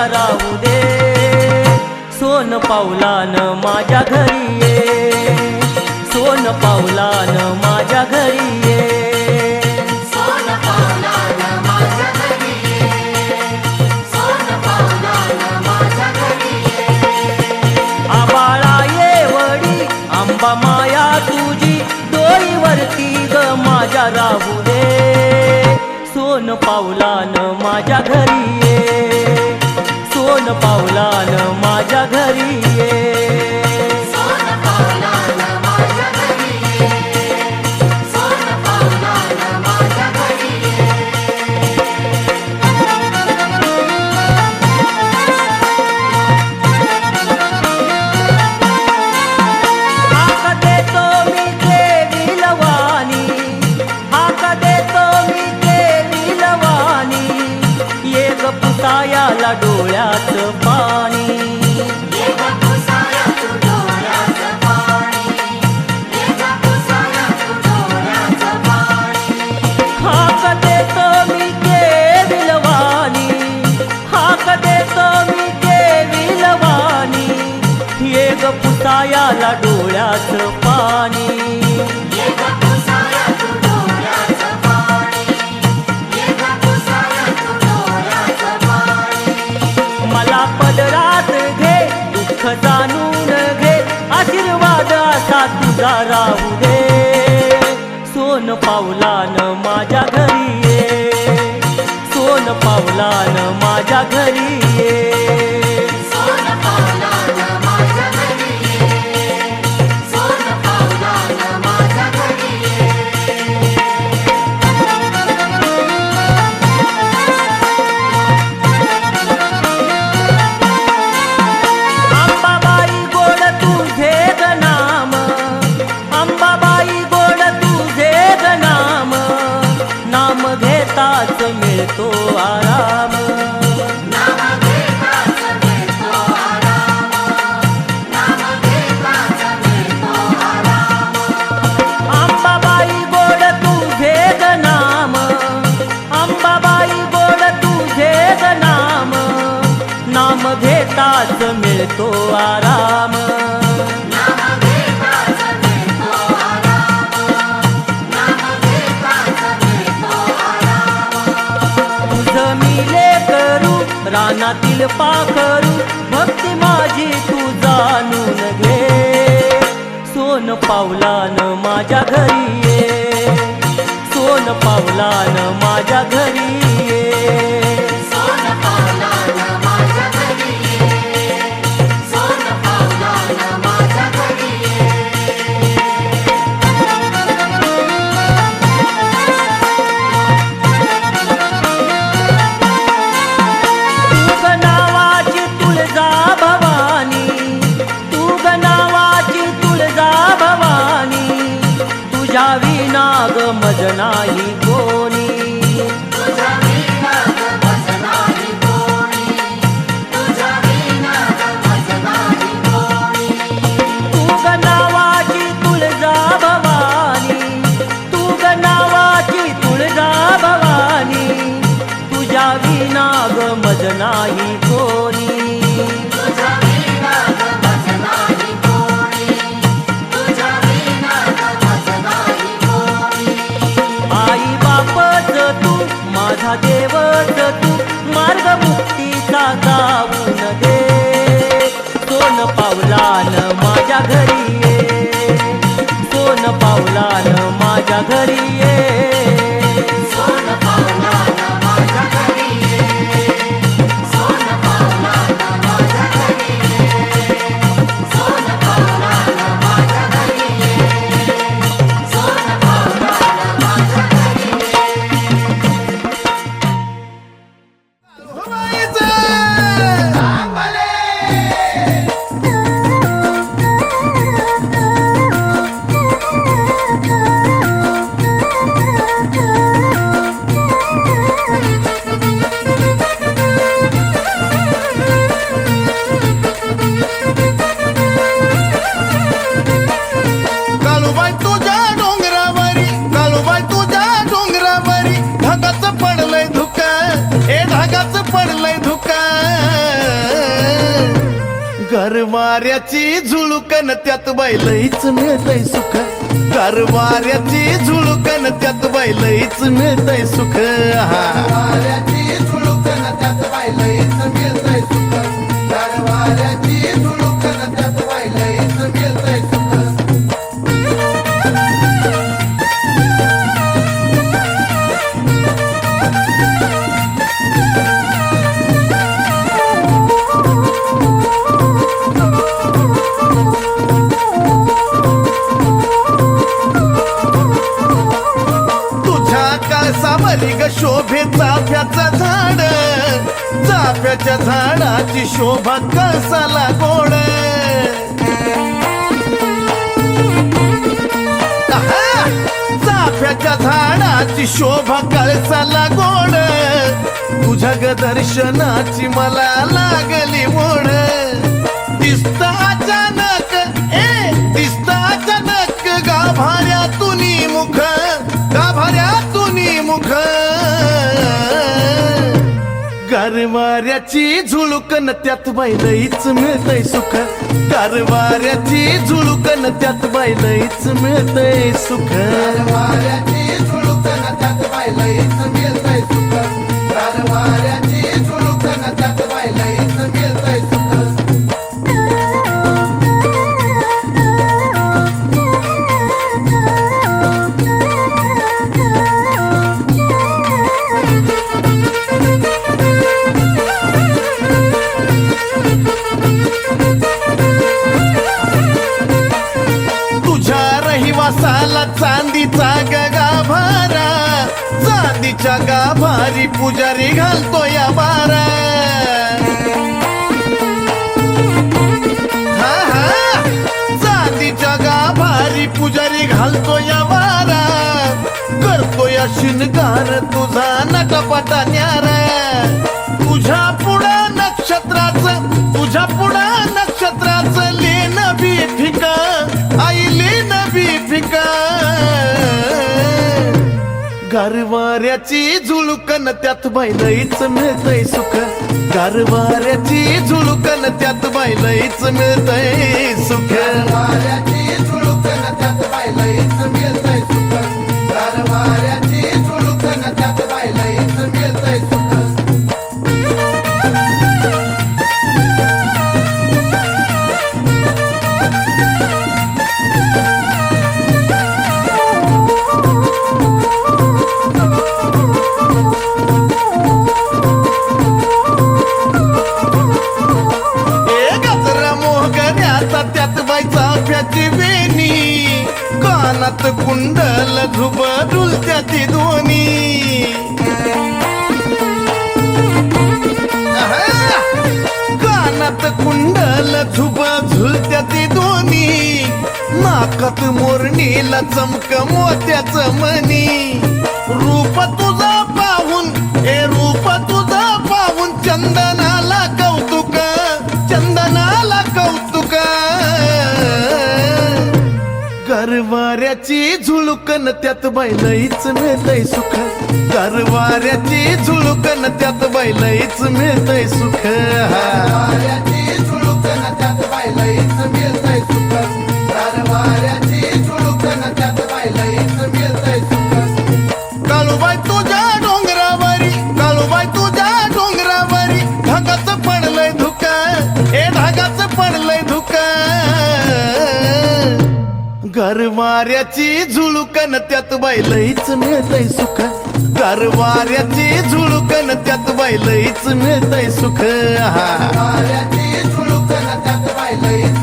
तुझ्या राहू दे. सोन पावलान माझ्या घरी ये. सोन पावलान माझ्या घरी ये. डोळ्यात तुझा राहू दे. सोन पावलान माझ्या घरी ये. सोन पावलान माझ्या घरी ये. तो आराम। करू रानातील पाखरू भक्ती माझी तू जाणून घे. सोन पावलान माझ्या घरी ये. सोन पावलान माझ्या घरी ये. नाही कोणी. आई बापच तू माझा देवच तू मार्ग मुक्तीचा जाऊन दे. सोन पावलान माझ्या घरी ये. सोन पावलान माझ्या घरी ये. कारवाऱ्याची मिळतय सुख. कारवाऱ्याची झुळकन त्यात बैलहीच मिळतय सुख. झाडाची शोभा कसाला गोड. चाफ्याच्या झाडाची शोभा कळसाला गोड. तुझ्या ग दर्शनाची मला लागली मोड. दिसत अचानक ए दिसत अचानक गाभाऱ्यातून मुख गाभाऱ्यातून मुख. कारवाऱ्याची झुळुकन त्यात बैलहीच मिळतय सुख. कारवाऱ्याची झुळुकन त्यात बैलहीच मिळतय सुख. कारवाऱ्याची झुळुकन त्यात बायलईच मिळतंय पतन्यार तुझ्या पुढं नक्षत्राचं तुझ्या पुढं नक्षत्राचं लेन बी फिक. आई लेन बी फिक. गारवाऱ्याची झुळुकन त्यात बैलईच मिळतय सुख. गारवाऱ्याची झुळुकन त्यात बैलईच मिळतय सुख. कारवाऱ्याची झुळुकन त्यात बैलईच मिळतंय कानात कुंडल झुब डुलत्या ती दोन्ही कानात कुंडल झुब झुलत्या ती दोन्ही नाकात मोरणीला चमक मोत्याच मनी. रूप तुझा पाहून हे रूप तुझा पाहून चंदना झुळकन त्यात बैलईच मिळतय सुख गरवाऱ्याची झुळकन त्यात बैलईच मिळतय सुख हा. कारवाऱ्याची झुळुकन त्यात बैलईच मिळतंय वाऱ्याची झुळुकन त्यात बैलईच मिळतय सुख. गरवाऱ्याची झुळुकन त्यात बैलईच मिळतय सुख. हा. कारवाऱ्याची झुळुकन त्यात बायलईच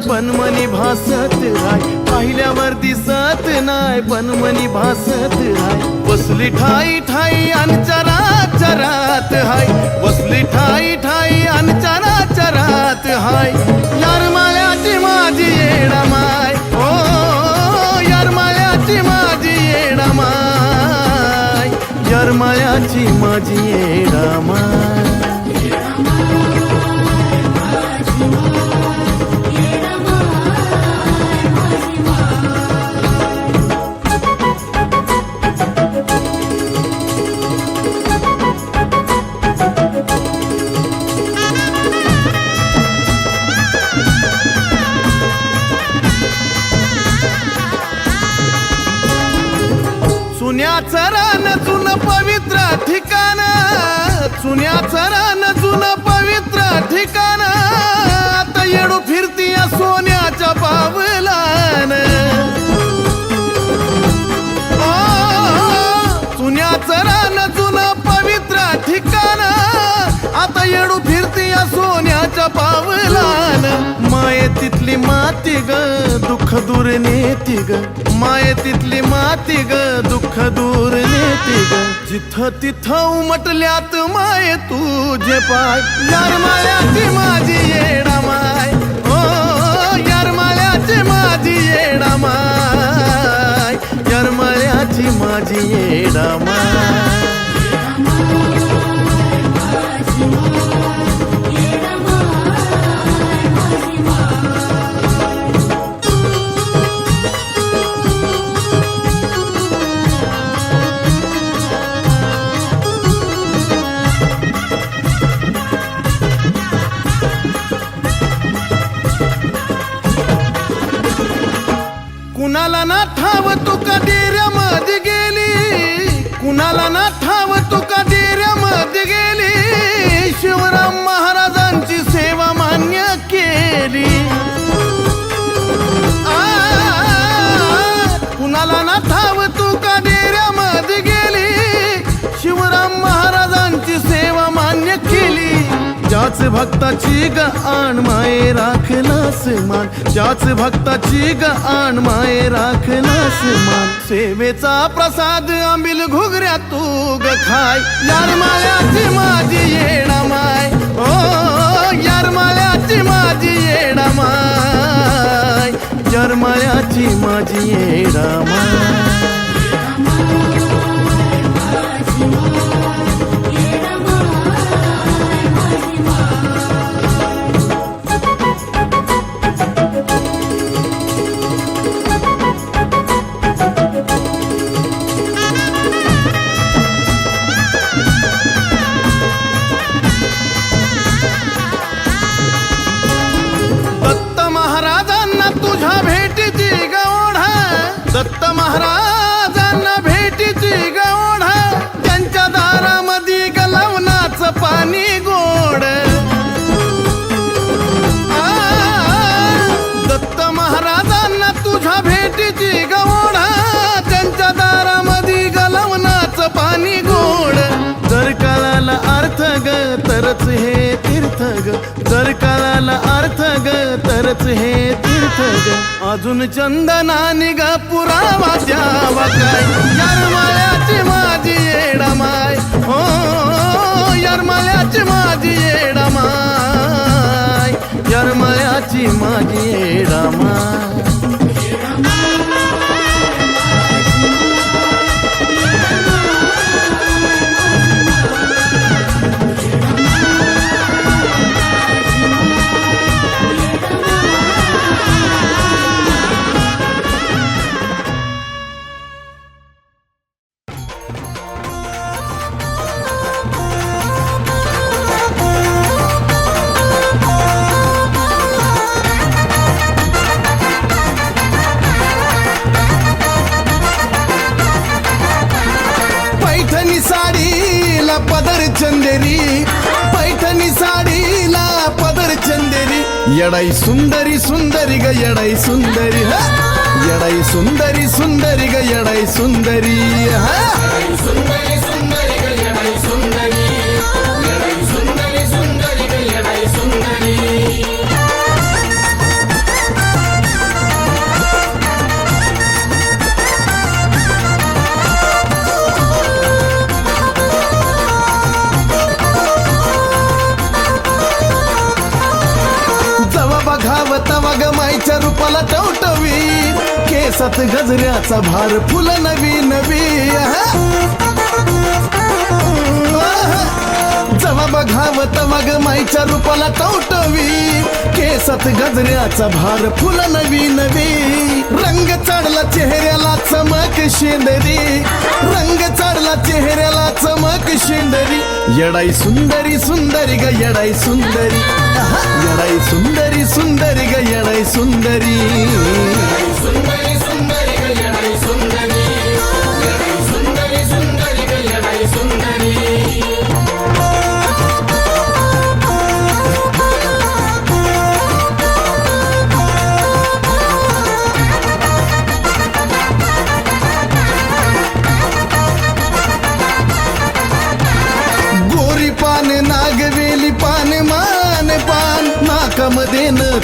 नाही पण मनी भासत राय. पाहिल्यावर दिसत नाही पण मनी भासत राय. बसली ठाई ठाई आणि चरा चरात हाय. बसली ठाई ठाई आणि चरा चरात हाय. यार मायाची माझी येडा माय. ओ यार मायाची माझी येडा माय. यार मायाची माझी येडा माय. चुन्याचं रान जुन पवित्र ठिकाण. आता येडू फिरती या सोन्याच्या पावलान. चुन्याचं रान जुन पवित्र ठिकाण. आता येडू फिरती या माझ्या पावलान माये तिथली माती ग दुःख दूर नेती ग. माये तिथली माती ग दुःख दूर नेती ग. जिथं तिथं उमटल्यात माये तुझे पाय. यार मायाची माझी येडा माय. ओ यार मायाची माझी येडा माय. यार मायाची माझी येडा माय. ठाव तू का ज्याच भक्ताची ग आण माये राखलास मान. ज्याच भक्ताची ग आण माये राखलास मान. सेवेचा प्रसाद आंबिल घुगऱ्या तू ग खाय. यार मायाची माझी येणा माय. ओ यार मायाची माझी येणा माय. यार मायाची माझी येणा माय. तुझ्या भेटीची त्यांच्या दारामध्ये गलवनाचं पाणी गोड. जर कळाला अर्थ ग तरच हे तीर्थ ग. जर कळाला अर्थ ग तरच हे तीर्थ ग. अजून चंदना ग पुरावा द्यावा काय? यरमाळ्याची माझी येडामाय हो यरमाळ्याची माझी येडामाय यरमाळ्याची माझी येडामाय येडाई सुंदरी सुंदरी ग ग रूपाला टवटवी केसात गजऱ्याचा भार फुल नवी नवी. जवा बघाव तवा माईच्या रूपाला टवटवी केसात गजऱ्याचा भार फुल नवी नवी. रंग चढला चेहऱ्याला चमक शेंदरी. रंग चढला चेहऱ्याला चमक शेंदरी. येडाई सुंदरी सुंदरी ग येडाई सुंदरी. येडाई सुंदरी सुंदरी ग येडाई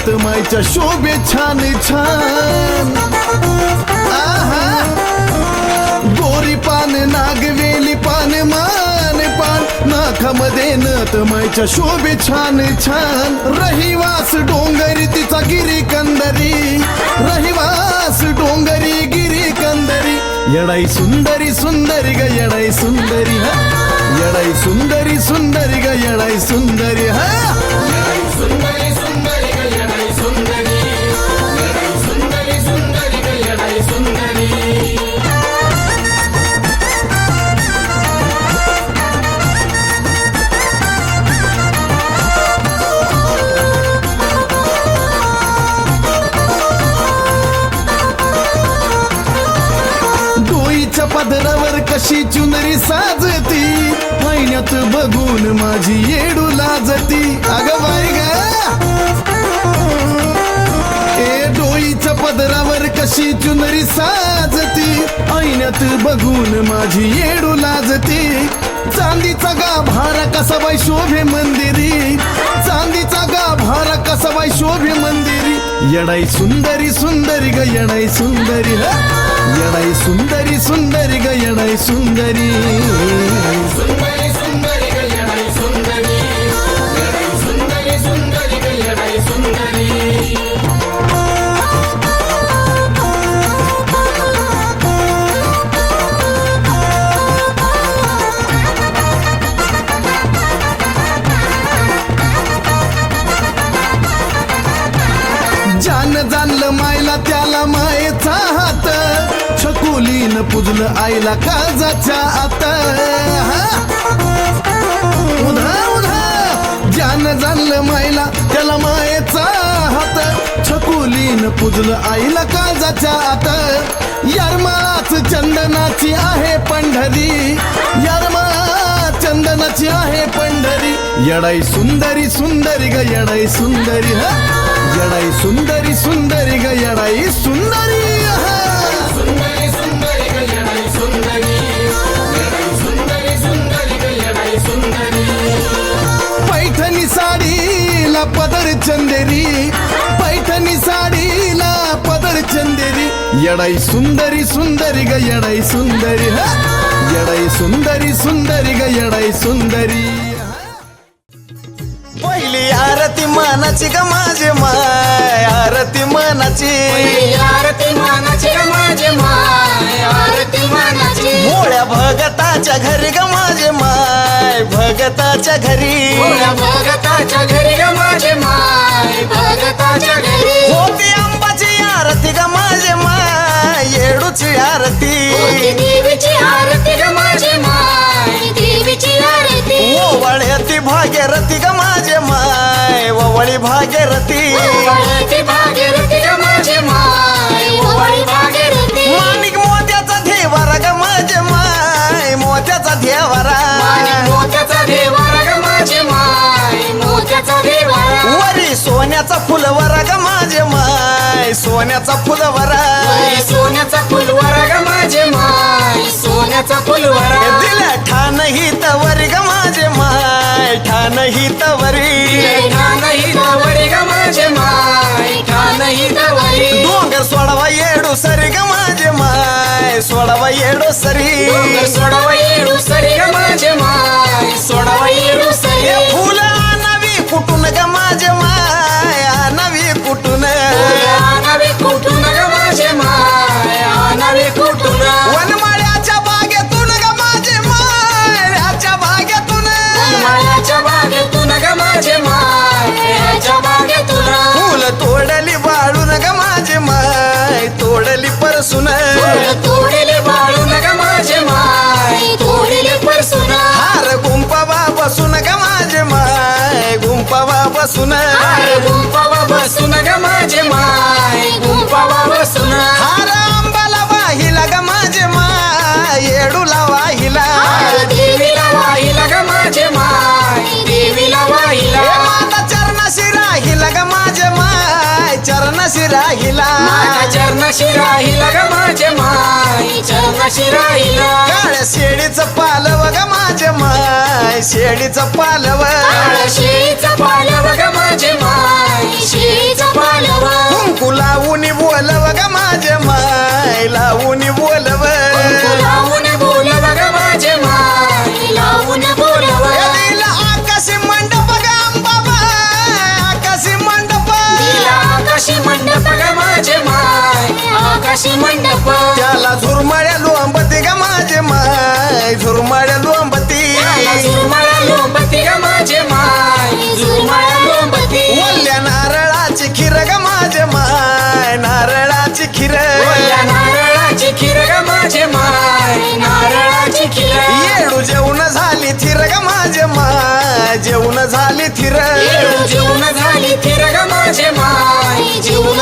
नखामध्ये नत मायच्या शोभे छान छान. गोरी पान नागवेली पान मान पान. नाखामध्ये नत मायच्या शोभे छान छान. रहिवास डोंगरी तिचा गिरी कंदरी. रहिवास डोंगरी गिरी कंदरी. येडाई सुंदरी सुंदरी ग येडाई सुंदरी हा. येडाई सुंदरी सुंदरी ग येडाई सुंदरी हा. सुंदरी अशी चुनरी साजती. महिन्यात बघून माझी येडू लाजती. अग बाय ग. ए डोईच्या पदरावर कशी चुनरी साजती. ऐन्यात बघून माझी येडू लाजती. चांदीचा गाभारा कसा बाई शोभे मंदिरी. चांदीचा गाभारा कसा बाई शोभे मंदिरी. येडाई सुंदरी सुंदरी ग येडाई सुंदरी ह येडाई सुंदरी सुंदरी ग छान जाणलं मायला त्याला मायेचा हात. छकुलीन पुजलं आईला काजाच्या आत. हा? उधा उधा. जान जाणलं मायला त्याला मायेचा हात. छकुलीन पुजलं आईला काजाच्या आत. यरमाच चंदनाची आहे पंढरी. यरमा चंदनाची आहे पंढरी. येडाई सुंदरी सुंदरी ग येडाई सुंदरी हा? येडाई सुंदरी सुंदरी ग येडाई सुंदरी हा सुंदरी सुंदरी ग येणारी सुंदरी येणारी सुंदरी सुंदरी ग येणारी सुंदरी पैठणी साडीला पदर चंदेरी पैठणी पहिली आरती मानाची ग माझे माय आरती मानाची. आरती मानाची ग माझे माय आरती मानाची. मोळ्या भगताच्या घरी ग माझे माय भगताच्या घरी. भगताच्या घरी ग माझे माय भगताच्या घरी. होती आंबाची आरती ग माझे माय येडूची आरती. भाग्यरथी ग माझे माय ओवळी भाग्यरथी. माणिक मोत्याचा देवारा ग माझे माय मोत्याचा देवारा. वरी सोन्याचा फुलवरा ग माझे माय सोन्याचा फुलवरा. वरी सोन्याचा फुलवारा ग माझे माय सोन्याचा फुलवारा. दिल्या ठाण ही तवरी ग ठाण ही तवरी नाही दवरी ग माझे माय. नाही दवरी डोंगर सोडवा येडू सरी ग माझे माय. सोडवा येडू सरी. सोडवा येडू सरी ग माझे माय. सोडवा येडू सरी. हे फुलं आणावी कुठून ग माझे माय? आणावी कुठून? आणावे तोडली चरणाशी राहिला. काळ्या शेळीचं पालव ग माझे माय. शेळीचं पालव. शेळीचा पालव ग माझे माय. शेळीचा पालव. कुंकू लावून बोलव ग माझे माय. लावून बोलव. लावून बोलव ग माझे माय. लावून बोलव. दिला आकाशी मंडप ग आकाशी मंडप. दिला आकाशी मंडप ग माझे माय. आकाशी मंडप. त्याला झुरमाळ्या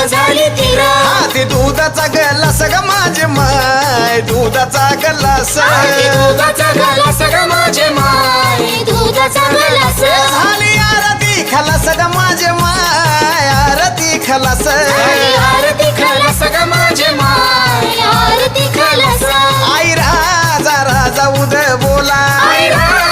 झाली थिर हाती दुधाचा गलास ग माझे माय. दुधाचा गलास. आणि दुधाचा गलास ग माझे माय. दुधाचा गलास. झाली आरती खलास ग माझे माय. आरती खलास. आरती खलास ग माझे माय. आरती खलास. आई राजा राजा उद बोला. आई राजा